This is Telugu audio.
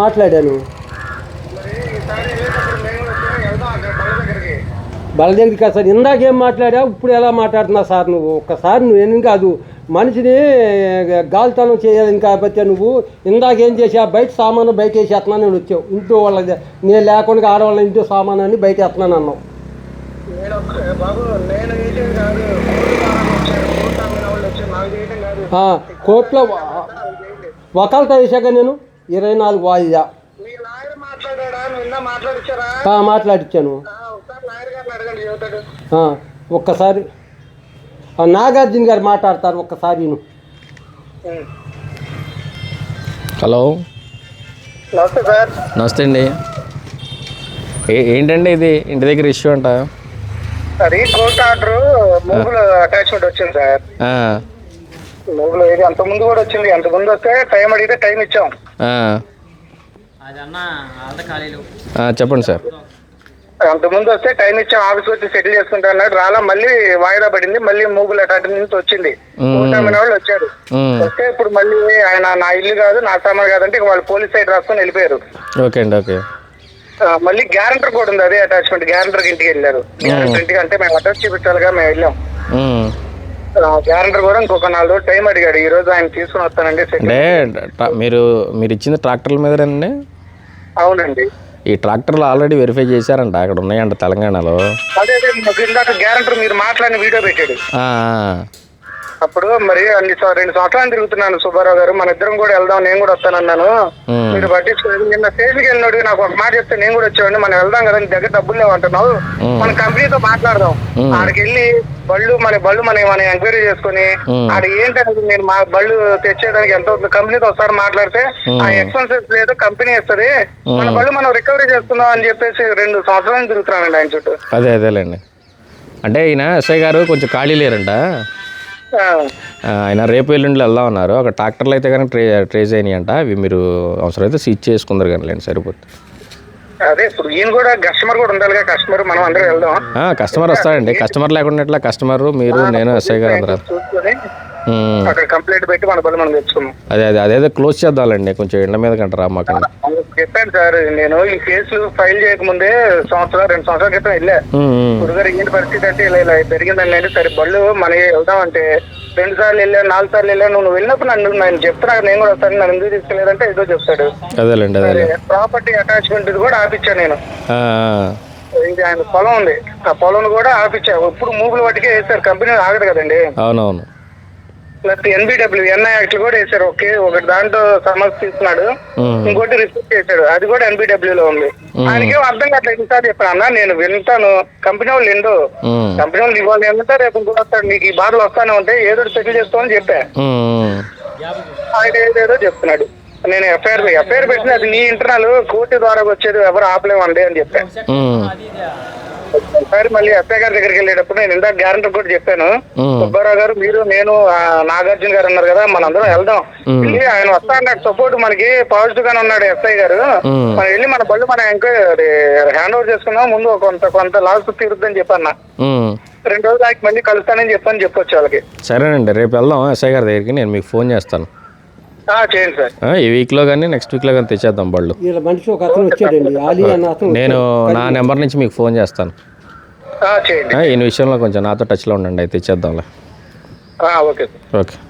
మాట్లాడాను. బల్ల దగ్గరికి. కాదు సార్ ఇందాకేం మాట్లాడావు ఇప్పుడు ఎలా మాట్లాడుతున్నావు సార్ నువ్వు? ఒక్కసారి నువ్వు ఏం కాదు మనిషిని గాలితనం చేయాలని కాబట్టి నువ్వు ఇందాకేం చేసా బయట సామాను బయట వేసేస్తున్నాను నేను వచ్చావు. ఇంట్లో వాళ్ళ నేను లేకుండా ఆడవాళ్ళ ఇంట్లో సామాను అని బయట వేస్తున్నాను అన్నావు. నేను నేను కోర్టులో వకాలత వేసాక నేను? ఇరవై నాలుగు వాయిదా. మాట్లాడిచ్చాను. ఆ, ఒకసారి లాయర్ గారిని అడగండి చెబుతాడు. ఆ, ఒక్కసారి. ఆ, నాగార్జున గారు మాట్లాడతారు ఒక్కసారి. హలో. నమస్తే సార్. నమస్తే అండి. ఏ ఏంటండి ఇది? ఇంటి దగ్గర ఇష్యూ అంట. అది కోర్టు ఆర్డర్ అటాచ్మెంట్ వచ్చింది సార్. ఇది అంత ముందు కూడా వచ్చింది. అంత ముందు వస్తే టైం అడిగితే టైం ఇచ్చాం. ఆ. ఆ, చెప్పండి సార్. అంత ముందు వస్తే టైం ఇచ్చాం. ఆఫీస్ వచ్చి సెటిల్ చేసుకుంటా అన్నాడు. రాలా మళ్ళీ వాయిదా పడింది. మళ్ళీ మూగులు వచ్చింది. మ్మ్. కోర్టు అమ్మిన వాళ్ళు వచ్చారు. వస్తే ఇప్పుడు మళ్ళీ ఆయన నా ఇల్లు కాదు నా సామాన్ కాదంటే ఇక వాళ్ళు పోలీస్ సైడ్ రాసుకొని వెళ్ళిపోయారు. ఓకే అండి ఓకే. ఆ, మళ్ళీ గ్యారంటర్ కూడా ఉంది. అదే అటాచ్మెంట్ గ్యారంటర్ ఇంటికి వెళ్ళారు. గ్యారంటర్ ఇంటికి అంటే మేము అటాచ్ చూపించాలిగా మేము వెళ్ళాం. గ్యారంటర్ కూడా ఇంకొక నాలుగు రోజులు టైం అడిగాడు. ఈ రోజు ఆయన తీసుకుని వస్తానండి అంటే మీరు మీరు ఇచ్చింది ట్రాక్టర్ల మీదనండి? అవునండి. ఈ ట్రాక్టర్లు ఆల్రెడీ వెరిఫై చేశారంట అక్కడ ఉన్నాయంట తెలంగాణలో. అదే ఇందాక గ్యారంటర్ మీరు మాట్లాడిన వీడియో పెట్టాడు. అప్పుడు మరి అన్ని రెండు సంవత్సరాలు తిరుగుతున్నాను సుబ్బారావు గారు మన ఇద్దరం కూడా వెళ్దాం నేను కూడా వస్తానన్నాను మీరు పట్టించుకోలేదు. నిన్న స్టేషన్కి వెళ్ళినాడు నాకు ఒక మాట చెప్తే నేను కూడా వచ్చేవాడిని. మనం వెళ్దాం కదా నీ దగ్గర డబ్బులు లేవు అంటున్నావు ఉమ్. మన కంపెనీతో మాట్లాడదాం. ఆడికి వెళ్ళి బళ్ళు మన బళ్ళు మన మన ఎంక్వైరీ చేసుకుని. ఆడ ఏంటనేది నేను మా బళ్ళు తెచ్చేదానికి ఎంత అవుతుంది? కంపెనీతో ఒకసారి మాట్లాడితే. ఆ ఎక్స్పెన్సెస్ లేదు కంపెనీ ఇస్తుంది మన. బళ్ళు మనం రికవరీ చేసుకుందాం అని చెప్పేసి రెండు సంవత్సరాలు తిరుగుతున్నానండి ఆయన చుట్టూ. అదే అదేలేండి. అంటే ఈయన ఎస్ఐ గారు కొంచెం ఖాళీ లేరంట. ఆయన రేపు ఎల్లుండి వెళ్దాం అన్నారు. అక్కడ ట్రాక్టర్లు అయితే కానీ ట్రే ట్రేస్ అయినాయి అంట అవి మీరు అవసరమైతే సీజ్ చేసుకుందరు కానీ లేండి సరిపోతుంది అదే ఇప్పుడు ఈయన కూడా కస్టమర్ కూడా ఉండాలిగా కస్టమర్ మనం అందరం వెళ్దాం. ఆ, కస్టమర్ వస్తాడండి. కస్టమర్ లేకుండా ఎట్లా? కస్టమర్ మీరు నేను ఎస్ఐ గారు అందరూ. చూసుకొని ఉమ్, అక్కడ కంప్లైంట్ పెట్టి మన పని మనం తెచ్చుకున్నాం అదే అదే అదేదో క్లోజ్ చేద్దాంలేండి. కొంచెం ఎండ మీద కంటారా మాకు. చెప్పాను సార్. నేను ఈ కేసులు ఫైల్ చేయకముందే సంవత్సరం రెండు సంవత్సరాల క్రితం వెళ్ళా. ఉమ్, ఉమ్, గురుగారు పరిస్థితి అంటే ఇలా ఇలా పెరిగిందని అంటే సరే బళ్ళు మన వెళ్దాం అంటే రెండు సార్లు వెళ్ళా నాలుగు సార్లు వెళ్ళా నువ్వు వెళ్ళినప్పుడు నన్ను నేను చెప్తున్నా నేను కూడా వస్తాను నన్ను ఎందుకు తీసుకెళ్ళారంటే ఏదో చెప్తాడు. అదేలేండి అదేలే. ప్రాపర్టీ అటాచ్మెంట్ కూడా ఆపిచ్చా నేను. ఇది ఆయన పొలం ఉంది. ఆ పొలం కూడా ఆపిచ్చా ఇప్పుడు మూగులు వాటికే వేస్తారు. కంపెనీ ఆగదు కదండి. అవునవును. ప్లస్ ఎన్బిడబ్ల్యూ ఎన్ఐ యాక్ట్ కూడా వేశారు ఓకే. ఒకటి దాంట్లో సమస్య తీసుకున్నాడు ఇంకోటి రిసిప్ట్ చేశాడు. అది కూడా ఎన్బిడబ్ల్యూ లో ఉంది. ఆయనకేం అర్థం కావట్లేదు. ఎన్నిసార్లు చెప్పాను అన్న నేను వింటాను. కంపెనీ వాళ్ళు ఎండు కంపెనీ వాళ్ళు ఇవాళ ఎంత రేపు ఇంకో వస్తాడు. నీకు ఈ బాధలు వస్తానే ఉంటాయి ఏదో సెటిల్ చేసుకోమని చెప్పా. ఆయన ఏదేదో చెప్తున్నాడు. నేను ఎఫ్ఐఆర్ ఎఫ్ఐఆర్ పెట్టిన అది నీ ఇంటర్నల్ కోర్టు ద్వారా వచ్చేది ఎవరు ఆపలేమండి అని చెప్పా. ఉమ్, ఒకసారి మళ్ళీ ఎస్ఐ గారి దగ్గరికి వెళ్ళేటప్పుడు నేను ఇందాక గ్యారంటీ కూడా చెప్పాను. సుబ్బారావు గారు మీరు నేను నాగార్జున గారు ఉన్నారు కదా మనందరం వెళ్దాం. వెళ్ళి ఆయన వస్తా అన్నాడు సపోర్ట్ మనకి పాజిటివ్ గానే ఉన్నాడు ఎస్ఐ గారు. మనం వెళ్ళి మన బళ్ళు మనం ఎంక్వైరీ హ్యాండ్ ఓవర్ చేసుకుందాం ముందు కొంత కొంత లాస్ తీరుద్దని చెప్పన్న. రెండు రోజులు మళ్ళీ కలుస్తానని చెప్పని చెప్పొచ్చు వాళ్ళకి సరేనండి రేపు వెళ్దాం ఎస్ఐ గారి దగ్గరికి నేను మీకు ఫోన్ చేస్తాను చేయండి సార్. ఆ, ఈ వీక్లో కానీ నెక్స్ట్ వీక్లో కానీ తెచ్చేద్దాం బళ్ళు. వీళ్ళ మనిషి ఒక అతను వచ్చాడండి. ఆలీ అన్న అతను నేను నా నెంబర్ నుంచి మీకు ఫోన్ చేస్తాను. ఆ, చేయండి. ఆ, ఈ విషయంలో కొంచెం నాతో టచ్లో ఉండండి అయితే తెచ్చేద్దాంలే. ఆ, ఓకే సార్. ఓకే.